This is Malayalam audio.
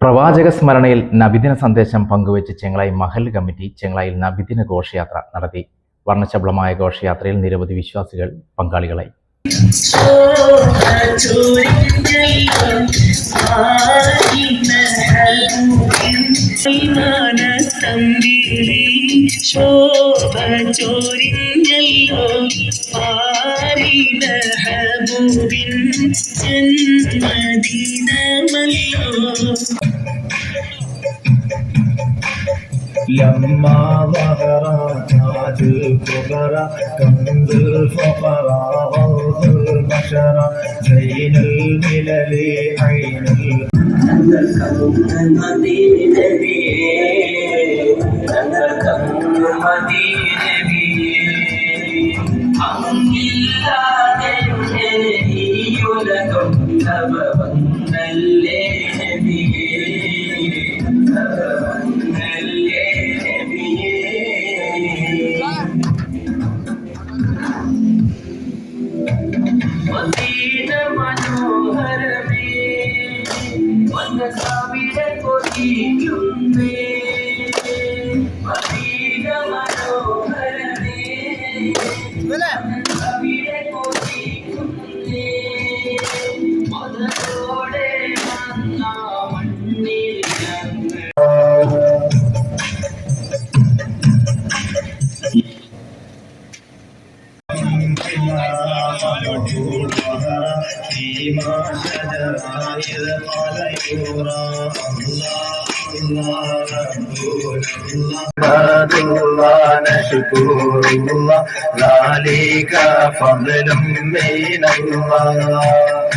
പ്രവാചക സ്മരണയിൽ നബിദിന സന്ദേശം പങ്കുവച്ച് ചെങ്ങളായി മഹൽ കമ്മിറ്റി ചെങ്ങളായിൽ നബിദിന ഘോഷയാത്ര നടത്തി. വർണശബളമായ ഘോഷയാത്രയിൽ നിരവധി വിശ്വാസികൾ പങ്കാളികളായി. لما ظهر تاج الكبرى كنز الفقراء غوث البشرى زين الملل عين அங்கில்லாத உலகம் தவ வந்தல்ல കവിത കൊതിക്കുന്നേ മദീന മനോഹരമേ കവിത കൊതിക്കുന്നേ മതത്തോടെ വന്ന മണ്ണിൽ ഞങ്ങൾ ظهر فيما شجر إذ قال يرى الله الله ربنا الله نحمد الله نشكر الله ذلك فضل من الله